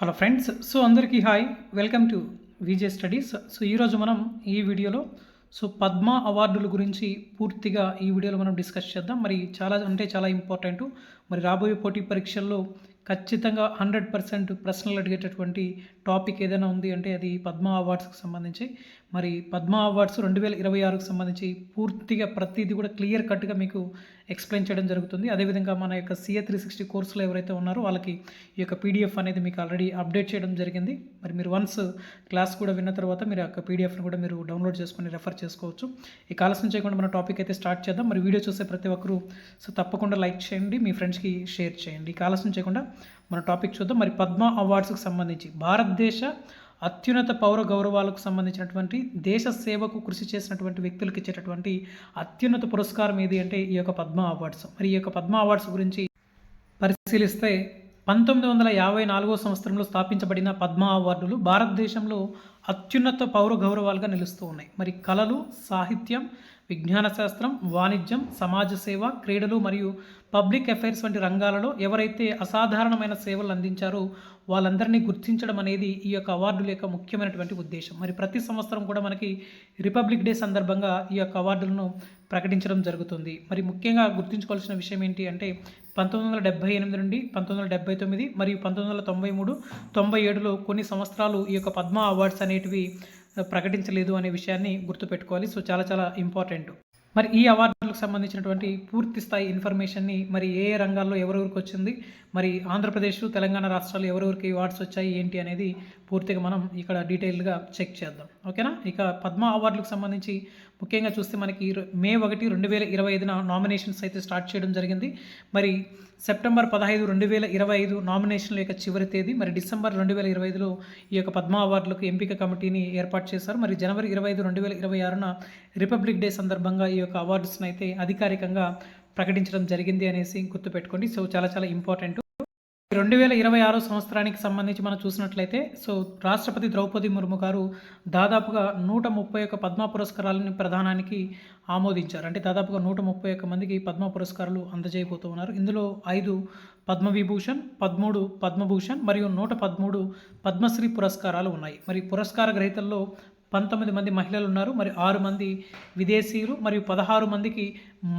Hello friends so అందరికీ hi welcome to VJ studies so ఈరోజు మనం ఈ వీడియోలో సో పద్మ అవార్డుల గురించి పూర్తిగా ఈ వీడియోలో మనం డిస్కస్ చేద్దాం. మరి చాలా అంటే చాలా ఇంపార్టెంట్ మరి రాబోయే పోటీ పరీక్షల్లో ఖచ్చితంగా హండ్రెడ్ పర్సెంట్ ప్రశ్నలు అడిగేటటువంటి టాపిక్ ఏదైనా ఉంది అంటే అది పద్మ అవార్డ్స్కి సంబంధించి. మరి పద్మ అవార్డ్స్ రెండు వేల ఇరవై ఆరుకు సంబంధించి పూర్తిగా ప్రతిదీ కూడా క్లియర్ కట్గా మీకు ఎక్స్ప్లెయిన్ చేయడం జరుగుతుంది. అదేవిధంగా మన యొక్క సిఏ త్రీ సిక్స్టీ కోర్సులో ఎవరైతే ఉన్నారో వాళ్ళకి ఈ యొక్క పీడిఎఫ్ అనేది మీకు ఆల్రెడీ అప్డేట్ చేయడం జరిగింది. మరి మీరు వన్స్ క్లాస్ కూడా విన్న తర్వాత మీరు ఆ యొక్క పీడిఎఫ్ని కూడా మీరు డౌన్లోడ్ చేసుకొని రెఫర్ చేసుకోవచ్చు. ఈ కాలసం చేయకుండా మన టాపిక్ అయితే స్టార్ట్ చేద్దాం. మరి వీడియో చూసే ప్రతి ఒక్కరూ సో తప్పకుండా లైక్ చేయండి మీ ఫ్రెండ్స్కి షేర్ చేయండి. ఈ కాలసం చేయకుండా మన టాపిక్ చూద్దాం. మరి పద్మ అవార్డ్స్కి సంబంధించి భారతదేశ అత్యున్నత పౌర గౌరవాలకు సంబంధించినటువంటి దేశ సేవకు కృషి చేసినటువంటి వ్యక్తులకు ఇచ్చేటటువంటి అత్యున్నత పురస్కారం ఏది అంటే ఈ యొక్క పద్మ అవార్డ్స్. మరి ఈ యొక్క పద్మ అవార్డ్స్ గురించి పరిశీలిస్తే పంతొమ్మిది వందల యాభై నాలుగో సంవత్సరంలో స్థాపించబడిన పద్మ అవార్డులు భారతదేశంలో అత్యున్నత పౌర గౌరవాలుగా నిలుస్తూ ఉన్నాయి. మరి కళలు సాహిత్యం విజ్ఞాన శాస్త్రం వాణిజ్యం సమాజ సేవ క్రీడలు మరియు పబ్లిక్ అఫైర్స్ వంటి రంగాలలో ఎవరైతే అసాధారణమైన సేవలు అందించారో వాళ్ళందరినీ గుర్తించడం అనేది ఈ యొక్క అవార్డుల యొక్క ముఖ్యమైనటువంటి ఉద్దేశం. మరి ప్రతి సంవత్సరం కూడా మనకి రిపబ్లిక్ డే సందర్భంగా ఈ యొక్క అవార్డులను ప్రకటించడం జరుగుతుంది. మరి ముఖ్యంగా గుర్తుంచుకోవాల్సిన విషయం ఏంటి అంటే పంతొమ్మిది వందల డెబ్బై ఎనిమిది నుండి పంతొమ్మిది వందల డెబ్బై తొమ్మిది మరియు పంతొమ్మిది వందల తొంభై మూడు తొంభై ఏడులో కొన్ని సంవత్సరాలు ఈ యొక్క పద్మ అవార్డ్స్ అనేటివి ప్రకటించలేదు అనే విషయాన్ని గుర్తుపెట్టుకోవాలి. సో చాలా చాలా ఇంపార్టెంట్. మరి ఈ అవార్డులకు సంబంధించినటువంటి పూర్తి స్థాయి ఇన్ఫర్మేషన్ని మరి ఏ ఏ రంగాల్లో ఎవరెవరికి వచ్చింది మరి ఆంధ్రప్రదేశ్ తెలంగాణ రాష్ట్రాలు ఎవరెవరికి అవార్డ్స్ వచ్చాయి ఏంటి అనేది పూర్తిగా మనం ఇక్కడ డీటెయిల్గా చెక్ చేద్దాం. ఓకేనా? ఇక పద్మ అవార్డులకు సంబంధించి ముఖ్యంగా చూస్తే మనకి మే ఒకటి రెండు వేల ఇరవై ఐదున నామినేషన్స్ అయితే స్టార్ట్ చేయడం జరిగింది. మరి సెప్టెంబర్ పదహైదు రెండు వేల ఇరవై ఐదు నామినేషన్ల యొక్క చివరి తేదీ మరి డిసెంబర్ రెండు వేల ఇరవై ఐదులో ఈ యొక్క పద్మ అవార్డులకు ఎంపిక కమిటీని ఏర్పాటు చేశారు. మరి జనవరి ఇరవై ఐదు రెండు వేల ఇరవై ఆరున రిపబ్లిక్ డే సందర్భంగా ఈ యొక్క అవార్డ్స్ని అయితే అధికారికంగా ప్రకటించడం జరిగింది అనేసి గుర్తుపెట్టుకోండి. సో చాలా చాలా ఇంపార్టెంట్ రెండు వేల ఇరవై ఆరో సంవత్సరానికి సంబంధించి మనం చూసినట్లయితే సో రాష్ట్రపతి ద్రౌపది ముర్ము గారు దాదాపుగా నూట ముప్పై ఒక్క పద్మ పురస్కారాలని ప్రధానానికి ఆమోదించారు. అంటే దాదాపుగా నూట ముప్పై ఒక్క మందికి పద్మ పురస్కారాలు అందజేయబోతూ ఉన్నారు. ఇందులో ఐదు పద్మవిభూషణ్ పదమూడు పద్మభూషణ్ మరియు నూట పదమూడు పద్మశ్రీ పురస్కారాలు ఉన్నాయి. మరి పురస్కార గ్రహీతల్లో పంతొమ్మిది మంది మహిళలు ఉన్నారు మరి ఆరు మంది విదేశీయులు మరియు పదహారు మందికి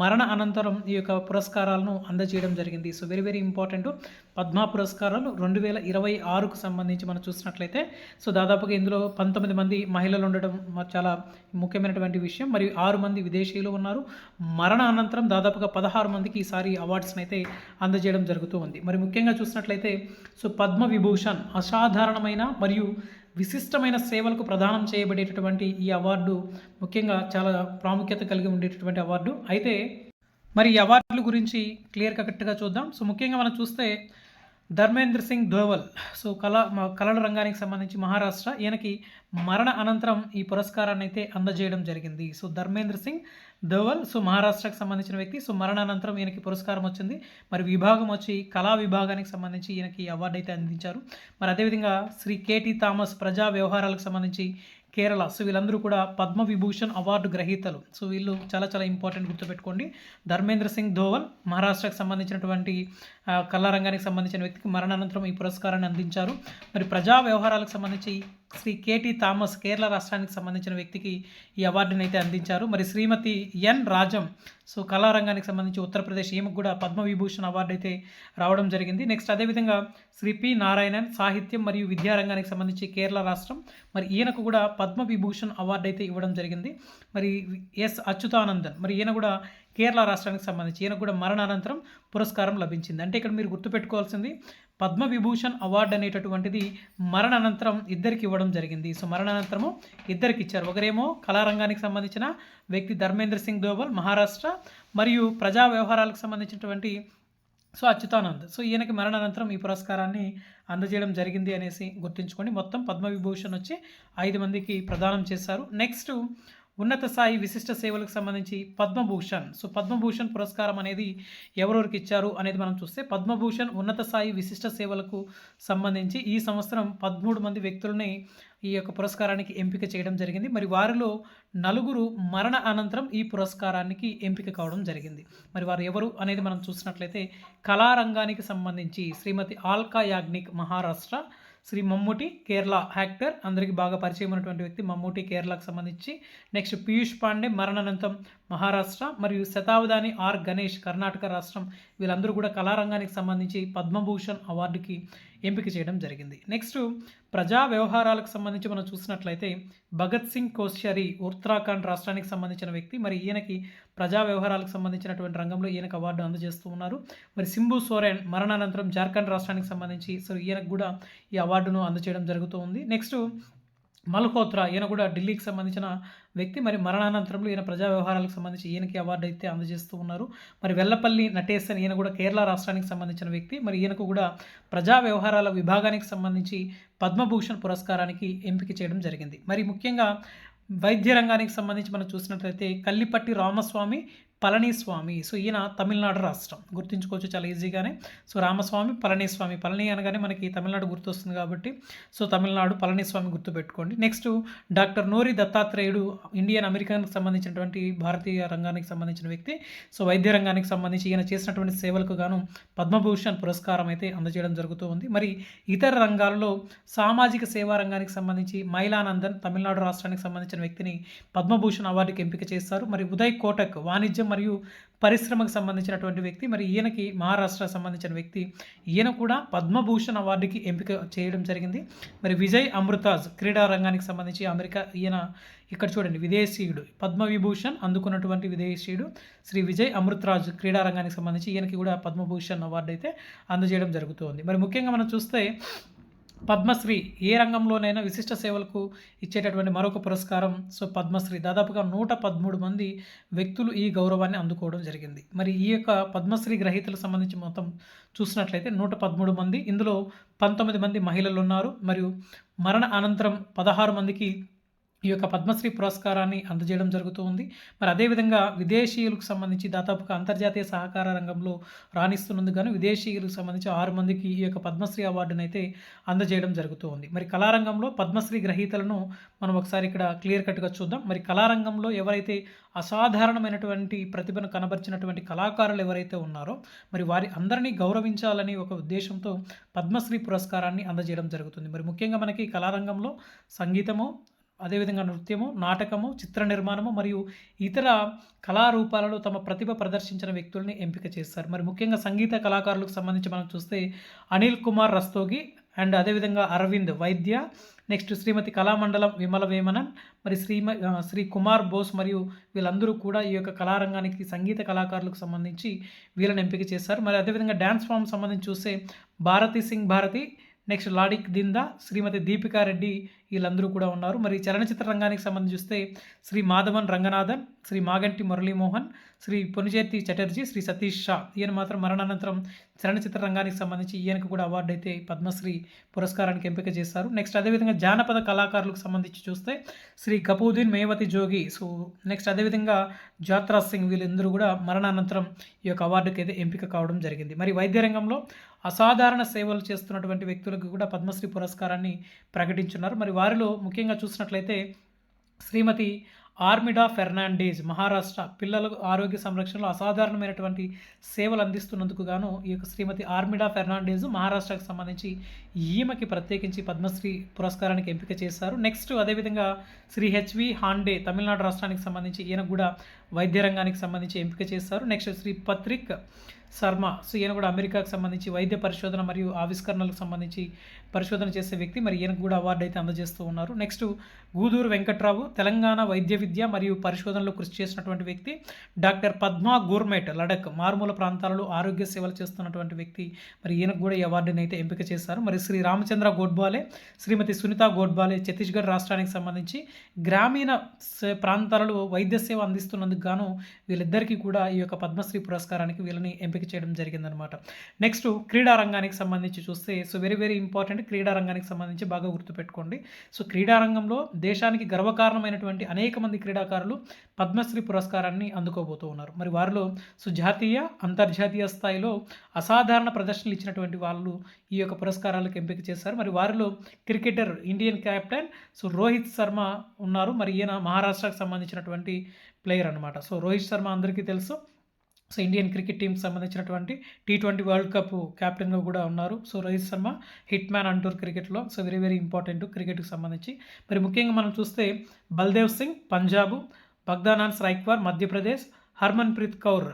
మరణ అనంతరం ఈ యొక్క పురస్కారాలను అందజేయడం జరిగింది. So very very important Padma పురస్కారాలు రెండు వేల ఇరవై ఆరుకు సంబంధించి మనం చూసినట్లయితే సో దాదాపుగా ఇందులో పంతొమ్మిది మంది మహిళలు ఉండడం చాలా ముఖ్యమైనటువంటి విషయం. మరియు ఆరు మంది విదేశీయులు ఉన్నారు. మరణ అనంతరం దాదాపుగా పదహారు మందికి ఈసారి అవార్డ్స్ని అయితే అందజేయడం జరుగుతూ ఉంది. మరి ముఖ్యంగా చూసినట్లయితే సో పద్మ విభూషణ్ అసాధారణమైన మరియు విశిష్టమైన సేవలకు ప్రదానం చేయబడేటటువంటి ఈ అవార్డు ముఖ్యంగా చాలా ప్రాముఖ్యత కలిగి ఉండేటటువంటి అవార్డు. అయితే మరి ఈ అవార్డుల గురించి క్లియర్ కరెక్ట్గా చూద్దాం. సో ముఖ్యంగా మనం చూస్తే ధర్మేంద్ర సింగ్ ధోవల్. సో కళ కళల రంగానికి సంబంధించి మహారాష్ట్ర. ఈయనకి మరణ అనంతరం ఈ పురస్కారాన్ని అయితే అందజేయడం జరిగింది. సో ధర్మేంద్ర సింగ్ ధోవల్. సో మహారాష్ట్రకు సంబంధించిన వ్యక్తి. సో మరణానంతరం ఈయనకి పురస్కారం వచ్చింది. మరి విభాగం వచ్చి కళా విభాగానికి సంబంధించి ఈయనకి అవార్డు అయితే అందించారు. మరి అదేవిధంగా శ్రీ కేటీ థామస్ ప్రజా వ్యవహారాలకు సంబంధించి కేరళ. సో వీళ్ళందరూ కూడా పద్మ విభూషణ్ అవార్డు గ్రహీతలు. సో వీళ్ళు చాలా చాలా ఇంపార్టెంట్ గుర్తుపెట్టుకోండి. ధర్మేంద్ర సింగ్ ధోవల్ మహారాష్ట్రకు సంబంధించినటువంటి కళా రంగానికి సంబంధించిన వ్యక్తికి మరణానంతరం ఈ పురస్కారాన్ని అందించారు. మరి ప్రజా వ్యవహారాలకు సంబంధించి శ్రీ కేటీ థామస్ కేరళ రాష్ట్రానికి సంబంధించిన వ్యక్తికి ఈ అవార్డుని అయితే అందించారు. మరి శ్రీమతి ఎన్ రాజం సో కళారంగానికి సంబంధించి ఉత్తరప్రదేశ్ ఈమెకు కూడా పద్మవిభూషణ్ అవార్డు అయితే రావడం జరిగింది. నెక్స్ట్ అదేవిధంగా శ్రీ పి నారాయణన్ సాహిత్యం మరియు విద్యారంగానికి సంబంధించి కేరళ రాష్ట్రం మరి ఈయనకు కూడా పద్మవిభూషణ్ అవార్డు అయితే ఇవ్వడం జరిగింది. మరి ఎస్ అచ్యుతానందన్ మరి ఈయన కూడా కేరళ రాష్ట్రానికి సంబంధించి ఈయనకు కూడా మరణానంతరం పురస్కారం లభించింది. అంటే ఇక్కడ మీరు గుర్తుపెట్టుకోవాల్సింది పద్మవిభూషణ్ అవార్డు అనేటటువంటిది మరణానంతరం ఇద్దరికి ఇవ్వడం జరిగింది. సో మరణానంతరము ఇద్దరికి ఇచ్చారు. ఒకరేమో కళారంగానికి సంబంధించిన వ్యక్తి ధర్మేంద్ర సింగ్ దోవల్ మహారాష్ట్ర మరియు ప్రజా వ్యవహారాలకు సంబంధించినటువంటి సో అచ్యుతానంద్. సో ఈయనకి మరణానంతరం ఈ పురస్కారాన్ని అందజేయడం జరిగింది అనేసి గుర్తుంచుకోండి. మొత్తం పద్మవిభూషణ్ వచ్చి ఐదు మందికి ప్రదానం చేశారు. నెక్స్ట్ ఉన్నత స్థాయి విశిష్ట సేవలకు సంబంధించి పద్మభూషణ్. సో పద్మభూషణ్ పురస్కారం అనేది ఎవరెవరికి ఇచ్చారు అనేది మనం చూస్తే పద్మభూషణ్ ఉన్నత స్థాయి విశిష్ట సేవలకు సంబంధించి ఈ సంవత్సరం పదమూడు మంది వ్యక్తులని ఈ యొక్క పురస్కారానికి ఎంపిక చేయడం జరిగింది. మరి వారిలో నలుగురు మరణ అనంతరం ఈ పురస్కారానికి ఎంపిక కావడం జరిగింది. మరి వారు ఎవరు అనేది మనం చూసినట్లయితే కళారంగానికి సంబంధించి శ్రీమతి ఆల్కా యాగ్నిక్ మహారాష్ట్ర శ్రీ మమ్ముటి కేరళ యాక్టర్. అందరికీ బాగా పరిచయం ఉన్నటువంటి వ్యక్తి మమ్ముటి కేరళకు సంబంధించి. నెక్స్ట్ పీయూష్ పాండే మరణానంతం మహారాష్ట్ర మరియు శతావధాని ఆర్ గణేష్ కర్ణాటక రాష్ట్రం. వీళ్ళందరూ కూడా కళారంగానికి సంబంధించి పద్మభూషణ్ అవార్డుకి ఎంపిక చేయడం జరిగింది. నెక్స్ట్ ప్రజా వ్యవహారాలకు సంబంధించి మనం చూసినట్లయితే భగత్ సింగ్ కోశ్యారి ఉత్తరాఖండ్ రాష్ట్రానికి సంబంధించిన వ్యక్తి. మరి ఈయనకి ప్రజా వ్యవహారాలకు సంబంధించినటువంటి రంగంలో ఈయనకు అవార్డు అందజేస్తూ ఉన్నారు. మరి సింబు సోరెన్ మరణానంతరం జార్ఖండ్ రాష్ట్రానికి సంబంధించి సో ఈయనకు కూడా ఈ అవార్డును అందజేయడం జరుగుతూ ఉంది. నెక్స్ట్ మల్హోత్రా ఈయన కూడా ఢిల్లీకి సంబంధించిన వ్యక్తి మరి మరణానంతరంలో ఈయన ప్రజా వ్యవహారాలకు సంబంధించి ఈయనకి అవార్డు అయితే అందజేస్తూ ఉన్నారు. మరి వెల్లపల్లి నటేశన్ ఈయన కూడా కేరళ రాష్ట్రానికి సంబంధించిన వ్యక్తి. మరి ఈయనకు కూడా ప్రజా వ్యవహారాల విభాగానికి సంబంధించి పద్మభూషణ్ పురస్కారానికి ఎంపిక చేయడం జరిగింది. మరి ముఖ్యంగా వైద్య రంగానికి సంబంధించి మనం చూసినట్లయితే కల్లిపట్టి రామస్వామి పళనిస్వామి. సో ఈయన తమిళనాడు రాష్ట్రం. గుర్తుంచుకోవచ్చు చాలా ఈజీగానే. సో రామస్వామి పళనిస్వామి. పళని అనగానే మనకి తమిళనాడు గుర్తొస్తుంది కాబట్టి సో తమిళనాడు పళనిస్వామి గుర్తుపెట్టుకోండి నెక్స్ట్ డాక్టర్ నోరి దత్తాత్రేయుడు ఇండియన్ అమెరికన్కి సంబంధించినటువంటి భారతీయ రంగానికి సంబంధించిన వ్యక్తి. సో వైద్య రంగానికి సంబంధించి ఈయన చేసినటువంటి సేవలకు గాను పద్మభూషణ్ పురస్కారం అయితే అందజేయడం జరుగుతూ ఉంది. మరి ఇతర రంగాల్లో సామాజిక సేవా రంగానికి సంబంధించి మైలానందన్ తమిళనాడు రాష్ట్రానికి సంబంధించిన వ్యక్తిని పద్మభూషణ్ అవార్డుకి ఎంపిక చేస్తారు. మరి ఉదయ్ కోటక్ వాణిజ్యం మరియు పరిశ్రమకు సంబంధించినటువంటి వ్యక్తి మరి ఈయనకి మహారాష్ట్ర సంబంధించిన వ్యక్తి ఈయన కూడా పద్మభూషణ్ అవార్డుకి ఎంపిక చేయడం జరిగింది. మరి విజయ్ అమృతాజ్ క్రీడా రంగానికి సంబంధించి అమెరికా ఈయన ఇక్కడ చూడండి విదేశీయుడు. పద్మవిభూషణ్ అందుకున్నటువంటి విదేశీయుడు. శ్రీ విజయ్ అమృతరాజ్ క్రీడా రంగానికి సంబంధించి ఈయనకి కూడా పద్మభూషణ్ అవార్డు అయితే అందజేయడం జరుగుతుంది. మరి ముఖ్యంగా మనం చూస్తే పద్మశ్రీ ఏ రంగంలోనైనా విశిష్ట సేవలకు ఇచ్చేటటువంటి మరొక పురస్కారం. సో పద్మశ్రీ దాదాపుగా నూట పదమూడు మంది వ్యక్తులు ఈ గౌరవాన్ని అందుకోవడం జరిగింది. మరి ఈ యొక్క పద్మశ్రీ గ్రహీతలకు సంబంధించి మొత్తం చూసినట్లయితే నూట పదమూడు మంది. ఇందులో పంతొమ్మిది మంది మహిళలు ఉన్నారు. మరియు మరణ అనంతరం పదహారు మందికి ఈ యొక్క పద్మశ్రీ పురస్కారాన్ని అందజేయడం జరుగుతూ ఉంది. మరి అదేవిధంగా విదేశీయులకు సంబంధించి దాదాపుగా అంతర్జాతీయ సహకార రంగంలో రాణిస్తున్నందుకు గాను విదేశీయులకు సంబంధించి ఆరు మందికి ఈ యొక్క పద్మశ్రీ అవార్డును అయితే అందజేయడం జరుగుతూ ఉంది. మరి కళారంగంలో పద్మశ్రీ గ్రహీతలను మనం ఒకసారి ఇక్కడ క్లియర్ కట్గా చూద్దాం. మరి కళారంగంలో ఎవరైతే అసాధారణమైనటువంటి ప్రతిభను కనబరిచినటువంటి కళాకారులు ఎవరైతే ఉన్నారో మరి వారి అందరినీ గౌరవించాలని ఒక ఉద్దేశంతో పద్మశ్రీ పురస్కారాన్ని అందజేయడం జరుగుతుంది. మరి ముఖ్యంగా మనకి కళారంగంలో సంగీతము అదేవిధంగా నృత్యము నాటకము చిత్ర నిర్మాణము మరియు ఇతర కళారూపాలలో తమ ప్రతిభ ప్రదర్శించిన వ్యక్తుల్ని ఎంపిక చేస్తారు. మరి ముఖ్యంగా సంగీత కళాకారులకు సంబంధించి మనం చూస్తే అనిల్ కుమార్ రస్తోగి అండ్ అదేవిధంగా అరవింద్ వైద్య నెక్స్ట్ శ్రీమతి కళామండలం విమల వేమనన్ మరి శ్రీమ శ్రీ కుమార్ బోస్ మరియు వీళ్ళందరూ కూడా ఈ యొక్క కళారంగానికి సంగీత కళాకారులకు సంబంధించి వీళ్ళని ఎంపిక చేస్తారు. మరి అదేవిధంగా డ్యాన్స్ ఫామ్ సంబంధించి చూస్తే భారతి సింగ్ భారతి నెక్స్ట్ లాడిక్ దిందా శ్రీమతి దీపికా రెడ్డి వీళ్ళందరూ కూడా ఉన్నారు. మరి చలనచిత్ర రంగానికి సంబంధించి చూస్తే శ్రీ మాధవన్ రంగనాథన్ శ్రీ మాగంటి మురళీమోహన్ శ్రీ పొనిచేతి చటర్జీ శ్రీ సతీష్ షా. ఈయన మాత్రం మరణానంతరం చలనచిత్ర రంగానికి సంబంధించి ఈయనకు కూడా అవార్డు అయితే పద్మశ్రీ పురస్కారానికి ఎంపిక చేస్తారు నెక్స్ట్ అదేవిధంగా జానపద కళాకారులకు సంబంధించి చూస్తే శ్రీ కపూదీన్ మేవతి జోగి. సో నెక్స్ట్ అదేవిధంగా జాత్రా సింగ్ వీళ్ళందరూ కూడా మరణానంతరం ఈ యొక్క అవార్డుకి అయితే ఎంపిక కావడం జరిగింది. మరి వైద్య రంగంలో అసాధారణ సేవలు చేస్తున్నటువంటి వ్యక్తులకు కూడా పద్మశ్రీ పురస్కారాన్ని ప్రకటించున్నారు. మరి వారిలో ముఖ్యంగా చూసినట్లయితే శ్రీమతి ఆర్మిడా ఫెర్నాండేజ్ మహారాష్ట్ర పిల్లల ఆరోగ్య సంరక్షణలో అసాధారణమైనటువంటి సేవలు అందిస్తున్నందుకు గాను ఈ యొక్క శ్రీమతి ఆర్మిడా ఫెర్నాండేజ్ మహారాష్ట్రకు సంబంధించి ఈమెకి ప్రత్యేకించి పద్మశ్రీ పురస్కారానికి ఎంపిక చేశారు. నెక్స్ట్ అదేవిధంగా శ్రీ హెచ్వి హాండే తమిళనాడు రాష్ట్రానికి సంబంధించి ఈయన కూడా వైద్య రంగానికి సంబంధించి ఎంపిక చేశారు. నెక్స్ట్ శ్రీ పత్రిక్ శర్మ సో ఈయన కూడా అమెరికాకు సంబంధించి వైద్య పరిశోధన మరియు ఆవిష్కరణలకు సంబంధించి పరిశోధన చేసే వ్యక్తి మరి ఈయనకు కూడా అవార్డు అయితే అందజేస్తూ ఉన్నారు. నెక్స్ట్ గూదూరు వెంకట్రావు తెలంగాణ వైద్య విద్య మరియు పరిశోధనలో కృషి చేసినటువంటి వ్యక్తి డాక్టర్ పద్మా గూర్మెట్ లడక్ మారుమూల ప్రాంతాలలో ఆరోగ్య సేవలు చేస్తున్నటువంటి వ్యక్తి. మరి ఈయనకు కూడా ఈ అవార్డుని అయితే ఎంపిక చేశారు. మరి శ్రీ రామచంద్ర గోడ్బాలే శ్రీమతి సునీత గోడ్బాలే ఛత్తీస్గఢ్ రాష్ట్రానికి సంబంధించి గ్రామీణ ప్రాంతాలలో వైద్య సేవ అందిస్తున్నందుకు గాను వీళ్ళిద్దరికీ కూడా ఈ యొక్క పద్మశ్రీ పురస్కారానికి వీళ్ళని ఎంపిక చేయడం జరిగిందనమాట నెక్స్ట్ క్రీడా రంగానికి సంబంధించి చూస్తే సో వెరీ వెరీ ఇంపార్టెంట్ క్రీడా రంగానికి సంబంధించి బాగా గుర్తుపెట్టుకోండి. సో క్రీడారంగంలో దేశానికి గర్వకారణమైనటువంటి అనేక మంది క్రీడాకారులు పద్మశ్రీ పురస్కారాన్ని అందుకోబోతూ ఉన్నారు. మరి వారిలో సో జాతీయ అంతర్జాతీయ స్థాయిలో అసాధారణ ప్రదర్శనలు ఇచ్చినటువంటి వాళ్ళు ఈ యొక్క పురస్కారాలకు ఎంపిక చేశారు. మరి వారిలో cricketer Indian captain so Rohit Sharma ఉన్నారు. మరి ఈయన మహారాష్ట్రకు సంబంధించినటువంటి ప్లేయర్ అనమాట సో రోహిత్ శర్మ అందరికీ తెలుసు. సో ఇండియన్ క్రికెట్ టీంకి సంబంధించినటువంటి టీ ట్వంటీ వరల్డ్ కప్ క్యాప్టెన్గా కూడా ఉన్నారు. So Rohit Sharma hit man అంటారు క్రికెట్లో. సో వెరీ వెరీ ఇంపార్టెంట్ క్రికెట్కి సంబంధించి. మరి ముఖ్యంగా మనం చూస్తే బల్దేవ్ సింగ్ పంజాబ్ బగ్దానాన్ రైక్వార్ మధ్యప్రదేశ్ హర్మన్ ప్రీత్ కౌర్.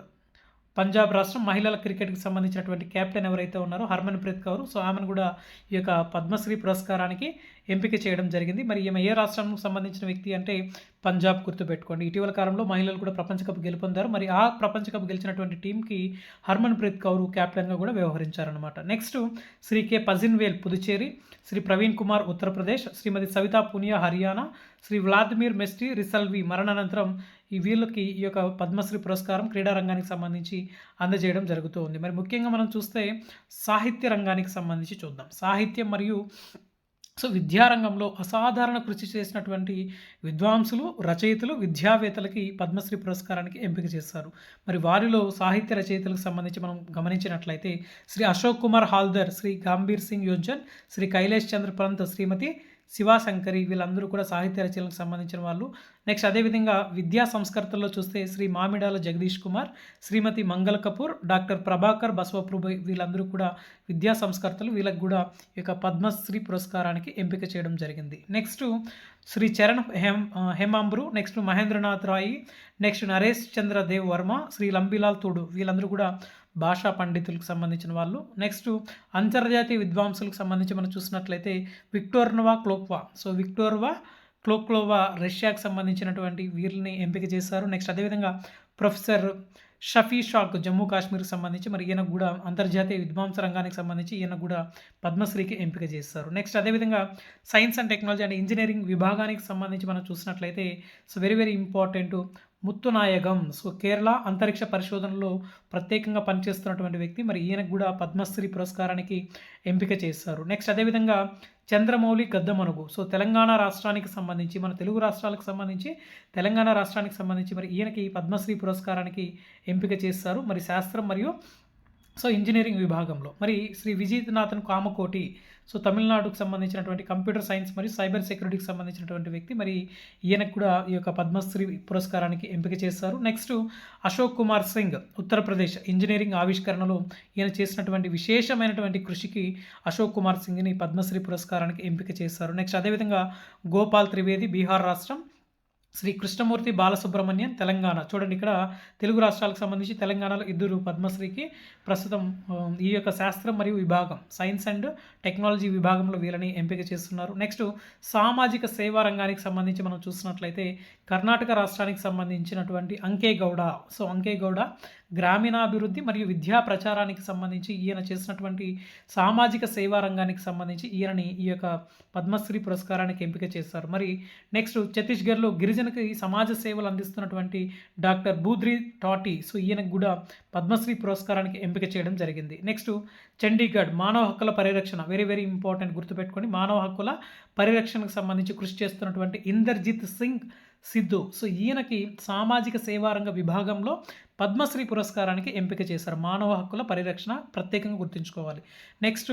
పంజాబ్ రాష్ట్రం మహిళల క్రికెట్కి సంబంధించినటువంటి కెప్టెన్ ఎవరైతే ఉన్నారో హర్మన్ ప్రీత్ కౌర్. సో ఆమెను కూడా ఈ యొక్క పద్మశ్రీ పురస్కారానికి ఎంపిక చేయడం జరిగింది. మరి ఈమె ఏ రాష్ట్రానికి సంబంధించిన వ్యక్తి అంటే పంజాబ్ గుర్తుపెట్టుకోండి. ఇటీవల కాలంలో మహిళలు కూడా ప్రపంచ కప్ గెలుపొందారు. మరి ఆ ప్రపంచ కప్ గెలిచినటువంటి టీంకి హర్మన్ ప్రీత్ కౌర్ కెప్టెన్గా కూడా వ్యవహరించారనమాట next Shri K. Pazhanivel Puducherry Shri Praveen Kumar Uttar Pradesh Shrimati Savita Punia Haryana Shri Vladimir Mestvirishvili మరణానంతరం ఈ వీళ్ళకి ఈ యొక్క పద్మశ్రీ పురస్కారం క్రీడా రంగానికి సంబంధించి అందజేయడం జరుగుతూ ఉంది. మరి ముఖ్యంగా మనం చూస్తే సాహిత్య రంగానికి సంబంధించి చూద్దాం. సాహిత్యం మరియు సో విద్యారంగంలో అసాధారణ కృషి చేసినటువంటి విద్వాంసులు రచయితలు విద్యావేత్తలకి పద్మశ్రీ పురస్కారానికి ఎంపిక చేస్తారు మరి వారిలో సాహిత్య రచయితలకు సంబంధించి మనం గమనించినట్లయితే శ్రీ అశోక్ కుమార్ హాల్దర్ శ్రీ గంభీర్ సింగ్ యోజన్ శ్రీ కైలేష్ చంద్ర పంత్ శ్రీమతి శివాశంకరి వీళ్ళందరూ కూడా సాహిత్య రచనలకు సంబంధించిన వాళ్ళు. నెక్స్ట్ అదేవిధంగా విద్యా సంస్కర్తల్లో చూస్తే శ్రీ మామిడాల జగదీష్ కుమార్ శ్రీమతి మంగళ కపూర్ డాక్టర్ ప్రభాకర్ బసవప్రభు వీళ్ళందరూ కూడా విద్యా సంస్కర్తలు. వీళ్ళకి కూడా ఈ యొక్క పద్మశ్రీ పురస్కారానికి ఎంపిక చేయడం జరిగింది. Next Shri Charan Hem Hembram next Mahendranath Roy next Naresh Chandra Dev Verma Shri Lambilal తోడు వీళ్ళందరూ కూడా భాషా పండితులకు సంబంధించిన వాళ్ళు. నెక్స్ట్ అంతర్జాతీయ విద్వాంసులకు సంబంధించి మనం చూసినట్లయితే విక్టోర్నవా క్లోక్వా. సో విక్టోర్వా క్లోక్లోవా రష్యాకు సంబంధించినటువంటి వీరిని ఎంపిక చేశారు. నెక్స్ట్ అదేవిధంగా ప్రొఫెసర్ షఫీ షాక్ జమ్మూ కాశ్మీర్కి సంబంధించి మరి ఈయన కూడా అంతర్జాతీయ విద్వాంస రంగానికి సంబంధించి ఈయన కూడా పద్మశ్రీకి ఎంపిక చేస్తారు నెక్స్ట్ అదేవిధంగా science and technology and engineering విభాగానికి సంబంధించి మనం చూసినట్లయితే so very very important Muthunayagam so Kerala అంతరిక్ష పరిశోధనలో ప్రత్యేకంగా పనిచేస్తున్నటువంటి వ్యక్తి. మరి ఈయనకు కూడా పద్మశ్రీ పురస్కారానికి ఎంపిక చేస్తారు నెక్స్ట్ అదేవిధంగా చంద్రమౌళి గద్దమనుగు. సో తెలంగాణ రాష్ట్రానికి సంబంధించి మన తెలుగు రాష్ట్రాలకు సంబంధించి తెలంగాణ రాష్ట్రానికి సంబంధించి మరి ఈయనకి పద్మశ్రీ పురస్కారానికి ఎంపిక చేస్తారు మరి శాస్త్రం మరియు సో ఇంజనీరింగ్ విభాగంలో. మరి శ్రీ విజయనాథన్ కామకోటి సో తమిళనాడుకు సంబంధించినటువంటి కంప్యూటర్ సైన్స్ మరియు సైబర్ సెక్యూరిటీకి సంబంధించినటువంటి వ్యక్తి మరి ఈయనకు కూడా ఈ యొక్క పద్మశ్రీ పురస్కారానికి ఎంపిక చేస్తారు నెక్స్ట్ అశోక్ కుమార్ సింగ్ ఉత్తరప్రదేశ్ ఇంజనీరింగ్ ఆవిష్కరణలో ఈయన చేసినటువంటి విశేషమైనటువంటి కృషికి అశోక్ కుమార్ సింగ్ని పద్మశ్రీ పురస్కారానికి ఎంపిక చేస్తారు నెక్స్ట్ అదేవిధంగా గోపాల్ త్రివేది బీహార్ రాష్ట్రం శ్రీ కృష్ణమూర్తి బాలసుబ్రహ్మణ్యం తెలంగాణ. చూడండి ఇక్కడ తెలుగు రాష్ట్రాలకు సంబంధించి తెలంగాణలో ఇద్దరు పద్మశ్రీకి ప్రస్తుతం ఈ యొక్క శాస్త్రం మరియు విభాగం సైన్స్ అండ్ టెక్నాలజీ విభాగంలో వీళ్ళని ఎంపిక చేస్తున్నారు. నెక్స్ట్ సామాజిక సేవా రంగానికి సంబంధించి మనం చూసినట్లయితే కర్ణాటక రాష్ట్రానికి సంబంధించినటువంటి అంకే గౌడ సో అంకే గౌడ గ్రామీణాభివృద్ధి మరియు విద్యా ప్రచారానికి సంబంధించి ఈయన చేసినటువంటి సామాజిక సేవా రంగానికి సంబంధించి ఈయనని ఈ యొక్క పద్మశ్రీ పురస్కారానికి ఎంపిక చేస్తారు మరి నెక్స్ట్ ఛత్తీస్గఢ్లో గిరిజనకి సమాజ సేవలు అందిస్తున్నటువంటి డాక్టర్ బూద్రి టాటీ సో ఈయనకు కూడా పద్మశ్రీ పురస్కారానికి ఎంపిక చేయడం జరిగింది. నెక్స్ట్ చండీగఢ్ మానవ హక్కుల పరిరక్షణ వెరీ వెరీ ఇంపార్టెంట్ గుర్తుపెట్టుకోండి మానవ హక్కుల పరిరక్షణకు సంబంధించి కృషి చేస్తున్నటువంటి ఇందర్జిత్ సింగ్ సిద్ధు. సో ఈయనకి సామాజిక సేవారంగ విభాగంలో పద్మశ్రీ పురస్కారానికి ఎంపిక చేశారు. మానవ హక్కుల పరిరక్షణ ప్రత్యేకంగా గుర్తుంచుకోవాలి. నెక్స్ట్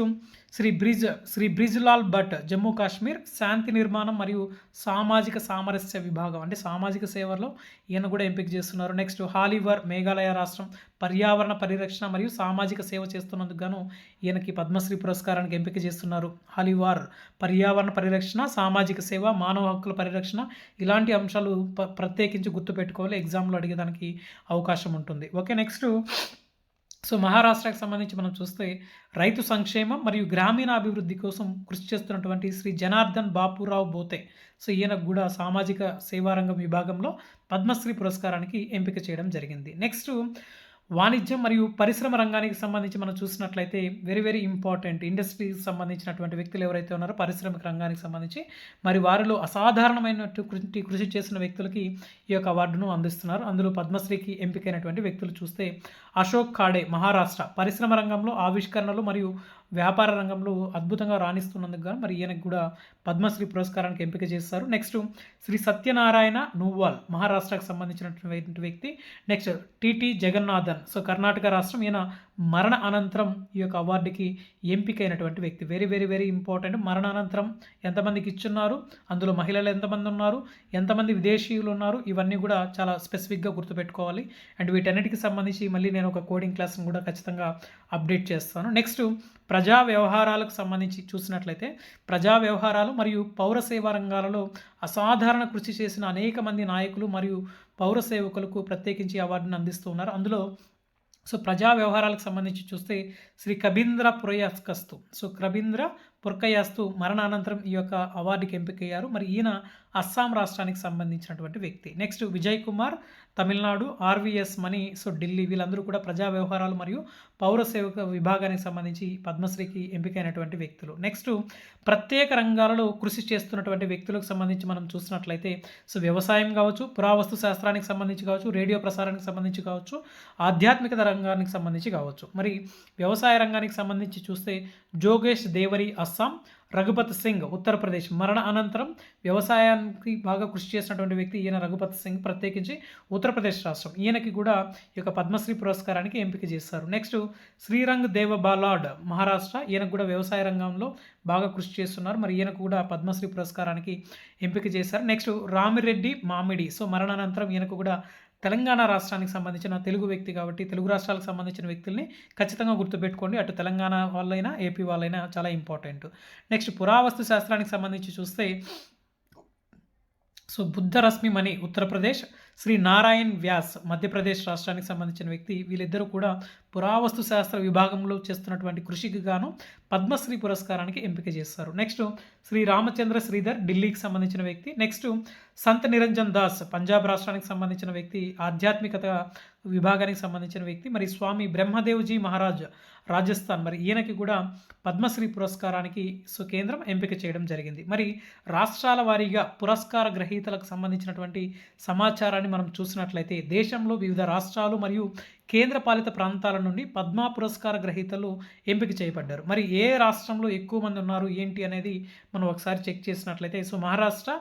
శ్రీ బ్రిజ్ శ్రీ బ్రిజ్లాల్ భట్ జమ్మూ కాశ్మీర్ శాంతి నిర్మాణం మరియు సామాజిక సామరస్య విభాగం. అంటే సామాజిక సేవలో ఈయన కూడా ఎంపిక చేస్తున్నారు. నెక్స్ట్ హాలీవర్ మేఘాలయ రాష్ట్రం పర్యావరణ పరిరక్షణ మరియు సామాజిక సేవ చేస్తున్నందుకు గాను ఈయనకి పద్మశ్రీ పురస్కారానికి ఎంపిక చేస్తున్నారు. హాలీవార్ పర్యావరణ పరిరక్షణ సామాజిక సేవ మానవ హక్కుల పరిరక్షణ ఇలాంటి అంశాలు ప్రత్యేకించి గుర్తుపెట్టుకోవాలి. ఎగ్జామ్లో అడిగేదానికి అవకాశం ఉంటుంది. ఓకే నెక్స్ట్ సో మహారాష్ట్రకు సంబంధించి మనం చూస్తే రైతు సంక్షేమం మరియు గ్రామీణాభివృద్ధి కోసం కృషి చేస్తున్నటువంటి శ్రీ జనార్దన్ బాపురావు బోతే. సో ఈయనకు కూడా సామాజిక సేవారంగం విభాగంలో పద్మశ్రీ పురస్కారానికి ఎంపిక చేయడం జరిగింది. నెక్స్ట్ వాణిజ్యం మరియు పరిశ్రమ రంగానికి సంబంధించి మనం చూసినట్లయితే వెరీ వెరీ ఇంపార్టెంట్ ఇండస్ట్రీకి సంబంధించినటువంటి వ్యక్తులు ఎవరైతే ఉన్నారో పారిశ్రామిక రంగానికి సంబంధించి మరి వారిలో అసాధారణమైనటువంటి కృషి కృషి చేసిన వ్యక్తులకి ఈ యొక్క అవార్డును అందిస్తున్నారు. అందులో పద్మశ్రీకి ఎంపికైనటువంటి వ్యక్తులు చూస్తే అశోక్ ఖాడే మహారాష్ట్ర. పరిశ్రమ రంగంలో ఆవిష్కరణలు మరియు వ్యాపార రంగంలో అద్భుతంగా రాణిస్తున్నందుకు గాను మరి ఈయనకు కూడా పద్మశ్రీ పురస్కారానికి ఎంపిక చేస్తారు. నెక్స్ట్ శ్రీ సత్యనారాయణ నువ్వాల్ మహారాష్ట్రకు సంబంధించినటువంటి వ్యక్తి. Next TT Jagannathan so Karnataka రాష్ట్రం. ఈయన మరణ అనంతరం ఈ యొక్క అవార్డుకి ఎంపికైనటువంటి వ్యక్తి. వెరీ వెరీ వెరీ ఇంపార్టెంట్ మరణ అనంతరం ఎంతమందికి ఇచ్చున్నారు? అందులో మహిళలు ఎంతమంది ఉన్నారు? ఎంతమంది విదేశీయులు ఉన్నారు? ఇవన్నీ కూడా చాలా స్పెసిఫిక్గా గుర్తుపెట్టుకోవాలి. అండ్ వీటన్నిటికి సంబంధించి మళ్ళీ నేను ఒక కోడింగ్ క్లాస్ని కూడా ఖచ్చితంగా అప్డేట్ చేస్తాను. నెక్స్ట్ ప్రజా వ్యవహారాలకు సంబంధించి చూసినట్లయితే ప్రజా వ్యవహారాలు మరియు పౌర సేవా రంగాలలో అసాధారణ కృషి చేసిన అనేక మంది నాయకులు మరియు పౌర సేవకులకు ప్రత్యేకించి అవార్డును అందిస్తూ ఉన్నారు. అందులో సో ప్రజా వ్యవహారాలకు సంబంధించి చూస్తే శ్రీ కబీంద్ర పురయాస్కస్తు. సో కబీంద్ర పుర్కయాస్తు మరణానంతరం ఈ యొక్క అవార్డుకి ఎంపికయ్యారు. మరి ఈయన అస్సాం రాష్ట్రానికి సంబంధించినటువంటి వ్యక్తి. Next Vijay Kumar Tamil Nadu RVS Mani so Delhi వీళ్ళందరూ కూడా ప్రజా వ్యవహారాలు మరియు పౌర సేవక విభాగానికి సంబంధించి పద్మశ్రీకి ఎంపికైనటువంటి వ్యక్తులు. నెక్స్ట్ ప్రత్యేక రంగాలలో కృషి చేస్తున్నటువంటి వ్యక్తులకు సంబంధించి మనం చూసినట్లయితే సో వ్యవసాయం కావచ్చు పురావస్తు శాస్త్రానికి సంబంధించి కావచ్చు రేడియో ప్రసారానికి సంబంధించి కావచ్చు ఆధ్యాత్మికత రంగానికి సంబంధించి కావచ్చు. మరి వ్యవసాయ రంగానికి సంబంధించి చూస్తే జోగేష్ దేవరి అస్సాం రఘుపత్ సింగ్ ఉత్తరప్రదేశ్ మరణ అనంతరం వ్యవసాయానికి బాగా కృషి చేసినటువంటి వ్యక్తి ఈయన రఘుపత్ సింగ్. ప్రత్యేకించి ఉత్తరప్రదేశ్ రాష్ట్రం. ఈయనకి కూడా ఈ యొక్క పద్మశ్రీ పురస్కారానికి ఎంపిక చేస్తారు నెక్స్ట్ శ్రీరంగ్ దేవ బాలాడ్ మహారాష్ట్ర. ఈయనకు కూడా వ్యవసాయ రంగంలో బాగా కృషి చేస్తున్నారు. మరి ఈయనకు కూడా పద్మశ్రీ పురస్కారానికి ఎంపిక చేశారు. నెక్స్ట్ రామిరెడ్డి మామిడి. సో మరణానంతరం ఈయనకు కూడా తెలంగాణ రాష్ట్రానికి సంబంధించిన తెలుగు వ్యక్తి కాబట్టి తెలుగు రాష్ట్రాలకు సంబంధించిన వ్యక్తుల్ని ఖచ్చితంగా గుర్తుపెట్టుకోండి. అటు తెలంగాణ వాళ్ళైనా ఏపీ వాళ్ళైనా చాలా ఇంపార్టెంట్. నెక్స్ట్ పురావస్తు శాస్త్రానికి సంబంధించి చూస్తే సో బుద్ధరశ్మి మణి ఉత్తరప్రదేశ్. శ్రీ నారాయణ్ వ్యాస్ మధ్యప్రదేశ్ రాష్ట్రానికి సంబంధించిన వ్యక్తి. వీళ్ళిద్దరూ కూడా పురావస్తు శాస్త్ర విభాగంలో చేస్తున్నటువంటి కృషికి గాను పద్మశ్రీ పురస్కారానికి ఎంపిక చేస్తారు. నెక్స్ట్ శ్రీ రామచంద్ర శ్రీధర్ ఢిల్లీకి సంబంధించిన వ్యక్తి. నెక్స్ట్ సంత్ నిరంజన్ దాస్ పంజాబ్ రాష్ట్రానికి సంబంధించిన వ్యక్తి. ఆధ్యాత్మికత విభాగానికి సంబంధించిన వ్యక్తి మరి స్వామి బ్రహ్మదేవ్జీ మహారాజ్ రాజస్థాన్. మరి ఈయనకి కూడా పద్మశ్రీ పురస్కారానికి సో కేంద్రం ఎంపిక చేయడం జరిగింది. మరి రాష్ట్రాల వారీగా పురస్కార గ్రహీతలకు సంబంధించినటువంటి సమాచారాన్ని మనం చూసినట్లయితే దేశంలో వివిధ రాష్ట్రాలు మరియు కేంద్రపాలిత ప్రాంతాల నుండి పద్మ పురస్కార గ్రహీతలు ఎంపిక చేయబడ్డారు. మరి ఏ రాష్ట్రంలో ఎక్కువ మంది ఉన్నారు? ఏంటి అనేది మనం ఒకసారి చెక్ చేసినట్లయితే సో మహారాష్ట్ర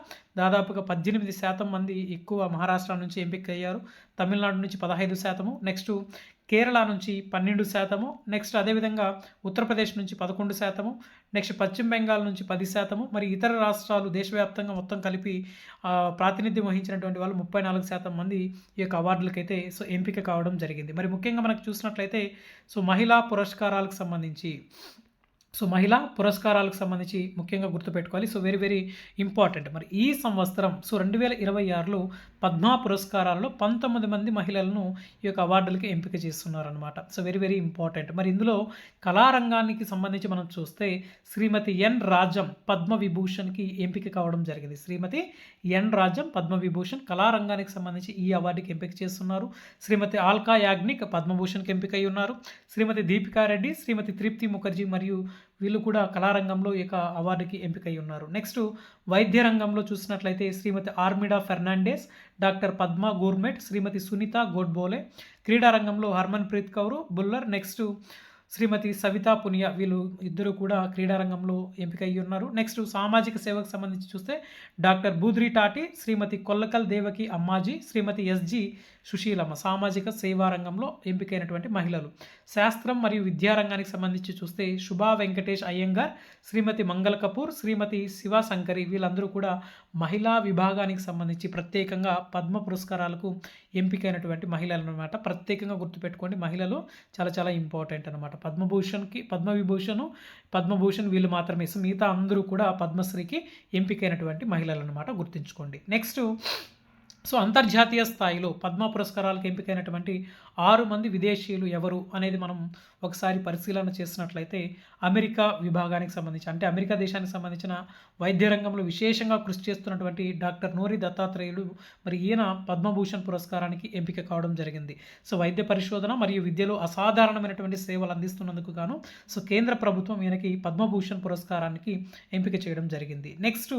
దాదాపుగా పద్దెనిమిది శాతం మంది ఎక్కువ మహారాష్ట్ర నుంచి ఎంపిక అయ్యారు తమిళనాడు నుంచి పదహైదు శాతము. నెక్స్ట్ కేరళ నుంచి పన్నెండు శాతము నెక్స్ట్ అదేవిధంగా ఉత్తరప్రదేశ్ నుంచి పదకొండు శాతము నెక్స్ట్ పశ్చిమ బెంగాల్ నుంచి పది శాతము మరి ఇతర రాష్ట్రాలు దేశవ్యాప్తంగా మొత్తం కలిపి ప్రాతినిధ్యం వహించినటువంటి వాళ్ళు ముప్పై నాలుగు శాతం మంది ఈ యొక్క అవార్డులకైతే సో ఎంపిక కావడం జరిగింది. మరి ముఖ్యంగా మనకు చూసినట్లయితే సో మహిళా పురస్కారాలకు సంబంధించి సో మహిళా పురస్కారాలకు సంబంధించి ముఖ్యంగా గుర్తుపెట్టుకోవాలి. So very very important. మరి ఈ సంవత్సరం సో రెండు వేల ఇరవై ఆరులో పద్మా పురస్కారాల్లో పంతొమ్మిది మంది మహిళలను ఈ యొక్క అవార్డులకి ఎంపిక చేస్తున్నారనమాట సో వెరీ వెరీ ఇంపార్టెంట్. మరి ఇందులో కళారంగానికి సంబంధించి మనం చూస్తే శ్రీమతి ఎన్ రాజం పద్మ విభూషణ్కి ఎంపిక కావడం జరిగింది. శ్రీమతి ఎన్ రాజం పద్మ విభూషణ్ కళారంగానికి సంబంధించి ఈ అవార్డుకి ఎంపిక చేస్తున్నారు. శ్రీమతి ఆల్కా యాగ్నిక్ పద్మభూషణ్కి ఎంపికై ఉన్నారు. శ్రీమతి దీపికారెడ్డి శ్రీమతి తృప్తి ముఖర్జీ మరియు వీళ్ళు కూడా కళారంగంలో ఇక యొక్క అవార్డుకి ఎంపికై ఉన్నారు. నెక్స్ట్ వైద్య రంగంలో చూసినట్లయితే శ్రీమతి ఆర్మిడా ఫెర్నాండెస్ డాక్టర్ పద్మ గోర్మెట్ శ్రీమతి సునీత గోడ్బోలే క్రీడా రంగంలో హర్మన్ ప్రీత్ కౌర్ బుల్లర్ నెక్స్ట్ శ్రీమతి సవితా పునియా వీళ్ళు ఇద్దరు కూడా క్రీడారంగంలో ఎంపిక అయ్యి ఉన్నారు. నెక్స్ట్ సామాజిక సేవకు సంబంధించి చూస్తే డాక్టర్ బూద్రి టాటి శ్రీమతి కొల్లకల్ దేవకి అమ్మాజీ శ్రీమతి ఎస్జి సుశీలమ్మ సామాజిక సేవా రంగంలో ఎంపికైనటువంటి మహిళలు. శాస్త్రం మరియు విద్యారంగానికి సంబంధించి చూస్తే శుభా వెంకటేష్ అయ్యంగార్ శ్రీమతి మంగళ కపూర్ శ్రీమతి శివశంకరి వీళ్ళందరూ కూడా మహిళా విభాగానికి సంబంధించి ప్రత్యేకంగా పద్మ పురస్కారాలకు ఎంపికైనటువంటి మహిళలు అనమాట ప్రత్యేకంగా గుర్తుపెట్టుకోండి మహిళలు చాలా చాలా ఇంపార్టెంట్ అనమాట పద్మభూషణ్కి పద్మవిభూషణ్ పద్మభూషణ్ వీళ్ళు మాత్రమే. మిగతా అందరూ కూడా పద్మశ్రీకి ఎంపికైనటువంటి మహిళలు అనమాట గుర్తుంచుకోండి. నెక్స్ట్ సో అంతర్జాతీయ స్థాయిలో పద్మ పురస్కారాలకు ఎంపికైనటువంటి ఆరు మంది విదేశీయులు ఎవరు అనేది మనం ఒకసారి పరిశీలన చేసినట్లయితే అమెరికా విభాగానికి సంబంధించి అంటే అమెరికా దేశానికి సంబంధించిన వైద్య రంగంలో విశేషంగా కృషి చేస్తున్నటువంటి డాక్టర్ నూరి దత్తాత్రేయులు మరి ఈయన పద్మభూషణ్ పురస్కారానికి ఎంపిక కావడం జరిగింది. సో వైద్య పరిశోధన మరియు విద్యలో అసాధారణమైనటువంటి సేవలు అందిస్తున్నందుకు గాను సో కేంద్ర ప్రభుత్వం ఈయనకి పద్మభూషణ్ పురస్కారానికి ఎంపిక చేయడం జరిగింది. Next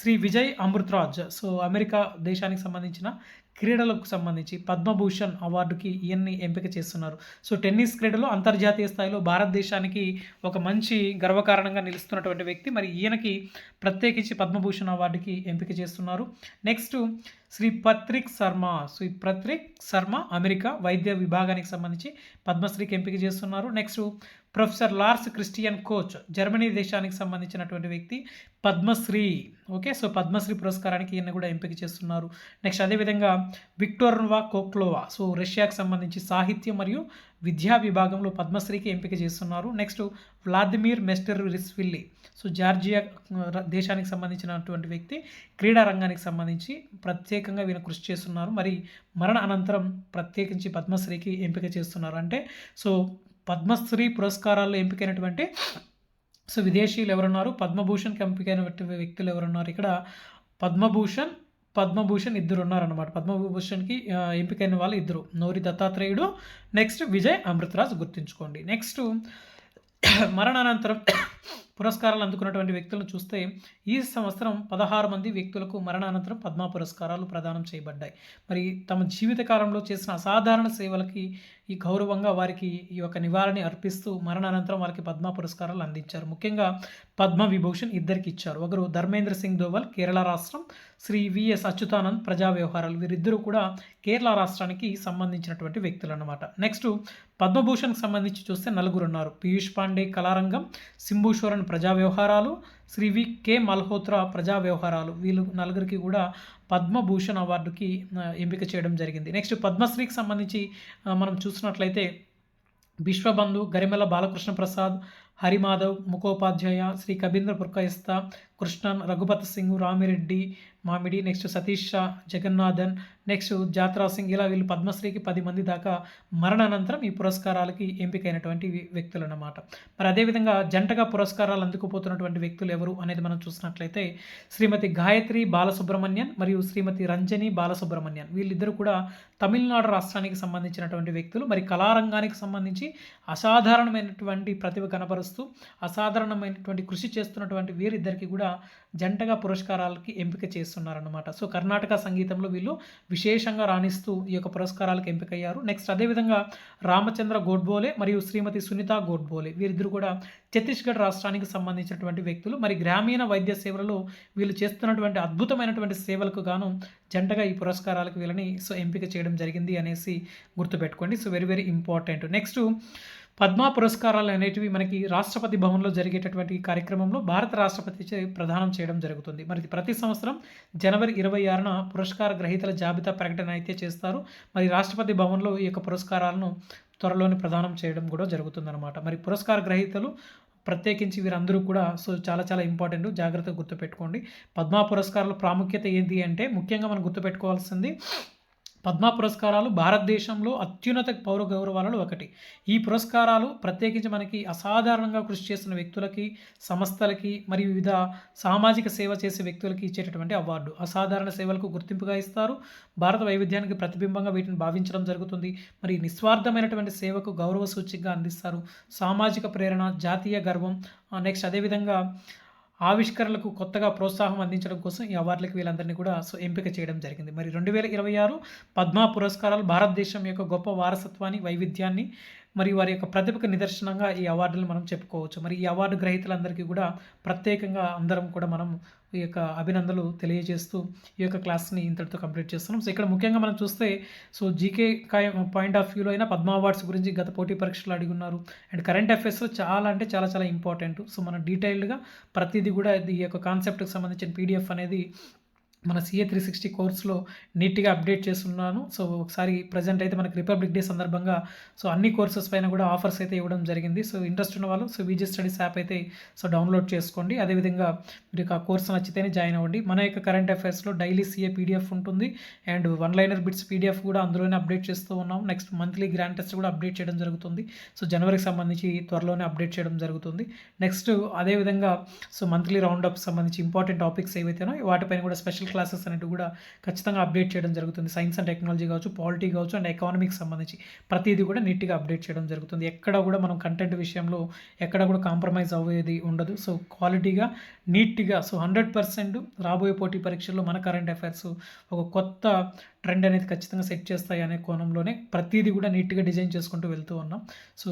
Shri Vijay Amritraj. So America దేశానికి సంబంధించిన క్రీడలకు సంబంధించి పద్మభూషణ్ అవార్డుకి ఈయన్ని ఎంపిక చేస్తున్నారు. సో టెన్నిస్ క్రీడలో అంతర్జాతీయ స్థాయిలో భారతదేశానికి ఒక మంచి గర్వకారణంగా నిలుస్తున్నటువంటి వ్యక్తి. మరి ఈయనకి ప్రత్యేకించి పద్మభూషణ్ అవార్డుకి ఎంపిక చేస్తున్నారు. Next Shri Patrick Sharma. Shri Patrick Sharma America వైద్య విభాగానికి సంబంధించి పద్మశ్రీకి ఎంపిక చేస్తున్నారు. Next professor Lars Christian Koch Germany దేశానికి సంబంధించినటువంటి వ్యక్తి పద్మశ్రీ. ఓకే సో పద్మశ్రీ పురస్కారానికి ఈయన కూడా ఎంపిక చేస్తున్నారు. నెక్స్ట్ అదేవిధంగా విక్టోర్వా కోక్లోవా సో రష్యాకు సంబంధించి సాహిత్యం మరియు విద్యా విభాగంలో పద్మశ్రీకి ఎంపిక చేస్తున్నారు. Next Vladimir Mestvirishvili so Georgia దేశానికి సంబంధించినటువంటి వ్యక్తి క్రీడా రంగానికి సంబంధించి ప్రత్యేకంగా వీరు కృషి చేస్తున్నారు. మరి మరణ అనంతరం ప్రత్యేకించి పద్మశ్రీకి ఎంపిక చేస్తున్నారు. అంటే సో పద్మశ్రీ పురస్కారాల్లో ఎంపికైనటువంటి సో విదేశీయులు ఎవరున్నారు? పద్మభూషణ్కి ఎంపికైనటువంటి వ్యక్తులు ఎవరున్నారు? ఇక్కడ పద్మభూషణ్ పద్మభూషణ్ ఇద్దరు ఉన్నారన్నమాట పద్మభూషణ్కి ఎంపికైన వాళ్ళు ఇద్దరు. నోరి దత్తాత్రేయుడు నెక్స్ట్ విజయ్ అమృతరాజ్ గుర్తుంచుకోండి. నెక్స్ట్ మరణానంతరం పురస్కారాలు అందుకున్నటువంటి వ్యక్తులను చూస్తే ఈ సంవత్సరం పదహారు మంది వ్యక్తులకు మరణానంతరం పద్మ పురస్కారాలు ప్రదానం చేయబడ్డాయి. మరి తమ జీవితకాలంలో చేసిన అసాధారణ సేవలకి ఈ గౌరవంగా వారికి ఈ యొక్క నివారణ అర్పిస్తూ మరణానంతరం వారికి పద్మ పురస్కారాలు అందించారు. ముఖ్యంగా పద్మ విభూషణ్ ఇద్దరికి ఇచ్చారు. ఒకరు ధర్మేంద్ర సింగ్ దోవల్ కేరళ రాష్ట్రం శ్రీ విఎస్ అచ్యుతానంద్ ప్రజా వ్యవహారాలు వీరిద్దరూ కూడా కేరళ రాష్ట్రానికి సంబంధించినటువంటి వ్యక్తులు అన్నమాట నెక్స్ట్ పద్మభూషణ్కి సంబంధించి చూస్తే నలుగురు ఉన్నారు పీయూష్ పాండే కళారంగం సింభూశ్వరన్ ప్రజా వ్యవహారాలు శ్రీ వి. కె. మల్హోత్రా ప్రజా వ్యవహారాలు వీళ్ళు నలుగురికి కూడా పద్మభూషణ్ అవార్డుకి ఎంపిక చేయడం జరిగింది. నెక్స్ట్ పద్మశ్రీకి సంబంధించి మనం చూసినట్లయితే విశ్వబంధు గరిమెల బాలకృష్ణ ప్రసాద్ హరిమాధవ్ ముఖోపాధ్యాయ శ్రీ కబీంద్ర పుర్కాయస్త కృష్ణన్ రఘుపత్ సింగ్ రామిరెడ్డి మామిడి నెక్స్ట్ సతీష్ షా జగన్నాథన్ నెక్స్ట్ జాత్రా సింగ్ ఇలా వీళ్ళు పద్మశ్రీకి పది మంది దాకా మరణానంతరం ఈ పురస్కారాలకి ఎంపికైనటువంటి వ్యక్తులు అన్నమాట మరి అదేవిధంగా జంటగా పురస్కారాలు అందుకుపోతున్నటువంటి వ్యక్తులు ఎవరు అనేది మనం చూసినట్లయితే శ్రీమతి గాయత్రి బాలసుబ్రహ్మణ్యన్ మరియు శ్రీమతి రంజని బాలసుబ్రహ్మణ్యన్. వీళ్ళిద్దరూ కూడా తమిళనాడు రాష్ట్రానికి సంబంధించినటువంటి వ్యక్తులు. మరి కళారంగానికి సంబంధించి అసాధారణమైనటువంటి ప్రతిభ కనపరుస్తూ అసాధారణమైనటువంటి కృషి చేస్తున్నటువంటి వీరిద్దరికి కూడా జంటగా పురస్కారాలకి ఎంపిక చేస్తున్నారనమాట సో కర్ణాటక సంగీతంలో వీళ్ళు విశేషంగా రాణిస్తూ ఈ యొక్క పురస్కారాలకు ఎంపికయ్యారు. నెక్స్ట్ అదేవిధంగా రామచంద్ర గోడ్బోలే మరియు శ్రీమతి సునీత గోడ్బోలే వీరిద్దరు కూడా ఛత్తీస్గఢ్ రాష్ట్రానికి సంబంధించినటువంటి వ్యక్తులు. మరి గ్రామీణ వైద్య సేవలలో వీళ్ళు చేస్తున్నటువంటి అద్భుతమైనటువంటి సేవలకు గాను జంటగా ఈ పురస్కారాలకు వీళ్ళని సో ఎంపిక చేయడం జరిగింది అనేసి గుర్తుపెట్టుకోండి. So very very important. Next Padma పురస్కారాలు అనేటివి మనకి రాష్ట్రపతి భవన్లో జరిగేటటువంటి కార్యక్రమంలో భారత రాష్ట్రపతి చే ప్రదానం చేయడం జరుగుతుంది. మరి ఇది ప్రతి సంవత్సరం జనవరి ఇరవై ఆరున పురస్కార గ్రహీతల జాబితా ప్రకటన అయితే చేస్తారు. మరి రాష్ట్రపతి భవన్లో ఈ యొక్క పురస్కారాలను త్వరలోనే ప్రదానం చేయడం కూడా జరుగుతుందన్నమాట. మరి పురస్కార గ్రహీతలు ప్రత్యేకించి వీరందరూ కూడా సో చాలా చాలా ఇంపార్టెంట్ జాగ్రత్తగా గుర్తుపెట్టుకోండి. పద్మ పురస్కారాల ప్రాముఖ్యత ఏంటి అంటే ముఖ్యంగా మనం గుర్తుపెట్టుకోవాల్సింది పద్మ పురస్కారాలు భారతదేశంలో అత్యున్నత పౌర గౌరవాలలో ఒకటి. ఈ పురస్కారాలు ప్రత్యేకించి మనకి అసాధారణంగా కృషి చేస్తున్న వ్యక్తులకి సంస్థలకి మరియు వివిధ సామాజిక సేవ చేసే వ్యక్తులకి ఇచ్చేటటువంటి అవార్డు. అసాధారణ సేవలకు గుర్తింపుగా ఇస్తారు. భారత వైవిధ్యానికి ప్రతిబింబంగా వీటిని భావించడం జరుగుతుంది. మరి నిస్వార్థమైనటువంటి సేవకు గౌరవ సూచికగా అందిస్తారు. సామాజిక ప్రేరణ జాతీయ గర్వం నెక్స్ట్ అదేవిధంగా ఆవిష్కరణలకు కొత్తగా ప్రోత్సాహం అందించడం కోసం ఈ అవార్డులకు వీళ్ళందరినీ కూడా సో ఎంపిక చేయడం జరిగింది. మరి రెండు వేల ఇరవై ఆరు పద్మ పురస్కారాలు భారతదేశం యొక్క గొప్ప వారసత్వాన్ని వైవిధ్యాన్ని మరియు వారి యొక్క ప్రతిభకు నిదర్శనంగా ఈ అవార్డులు మనం చెప్పుకోవచ్చు. మరి ఈ అవార్డు గ్రహీతలందరికీ కూడా ప్రత్యేకంగా అందరం కూడా మనం ఈ యొక్క అభినందనలు తెలియజేస్తూ ఈ యొక్క క్లాస్ని ఇంతటితో కంప్లీట్ చేస్తున్నాం. సో ఇక్కడ ముఖ్యంగా మనం చూస్తే సో జీకే పాయింట్ ఆఫ్ వ్యూలో అయినా పద్మ అవార్డ్స్ గురించి గత పోటీ పరీక్షలు అడిగి ఉన్నారు. అండ్ కరెంట్ అఫైర్స్ చాలా అంటే చాలా చాలా ఇంపార్టెంట్. సో మనం డీటెయిల్డ్గా ప్రతిదీ కూడా ఈ యొక్క కాన్సెప్ట్కి సంబంధించిన పీడిఎఫ్ అనేది మన సిఏ త్రీ సిక్స్టీ కోర్స్లో నీట్గా అప్డేట్ చేస్తున్నాను. సో ఒకసారి ప్రజెంట్ అయితే మనకి రిపబ్లిక్ డే సందర్భంగా సో అన్ని కోర్సెస్ పైన కూడా ఆఫర్స్ అయితే ఇవ్వడం జరిగింది. సో ఇంట్రెస్ట్ ఉన్న వాళ్ళు సో విజయ్ స్టడీస్ యాప్ అయితే సో డౌన్లోడ్ చేసుకోండి. అదేవిధంగా మీకు ఆ కోర్స్ నచ్చితేనే జాయిన్ అవ్వండి. మన యొక్క కరెంట్ అఫైర్స్లో డైలీ సిఏ పీడిఎఫ్ ఉంటుంది. And one liner bits PDF కూడా అందులోనే అప్డేట్ చేస్తూ ఉన్నాం. నెక్స్ట్ మంత్లీ గ్రాండ్ టెస్ట్ కూడా అప్డేట్ చేయడం జరుగుతుంది. సో జనవరికి సంబంధించి త్వరలోనే అప్డేట్ చేయడం జరుగుతుంది. నెక్స్ట్ అదేవిధంగా సో మంత్లీ రౌండ్ అప్ సంబంధించి ఇంపార్టెంట్ టాపిక్స్ ఏవైతేనో వాటిపైన కూడా స్పెషల్ క్లాసెస్ అనేవి కూడా ఖచ్చితంగా అప్డేట్ చేయడం జరుగుతుంది. సైన్స్ అండ్ టెక్నాలజీ కావచ్చు పాలిటీ కావచ్చు అండ్ ఎకానమిక్స్ సంబంధించి ప్రతిదీ కూడా నీట్గా అప్డేట్ చేయడం జరుగుతుంది. ఎక్కడ కూడా మనం కంటెంట్ విషయంలో ఎక్కడ కూడా కాంప్రమైజ్ అవ్వేది ఉండదు. సో క్వాలిటీగా నీట్గా సో హండ్రెడ్ పర్సెంట్ రాబోయే పోటీ పరీక్షల్లో మన కరెంట్ అఫైర్స్ ఒక కొత్త ట్రెండ్ అనేది ఖచ్చితంగా సెట్ చేస్తాయి అనే కోణంలోనే ప్రతిదీ కూడా నీట్గా డిజైన్ చేసుకుంటూ వెళ్తూ ఉన్నాం. సో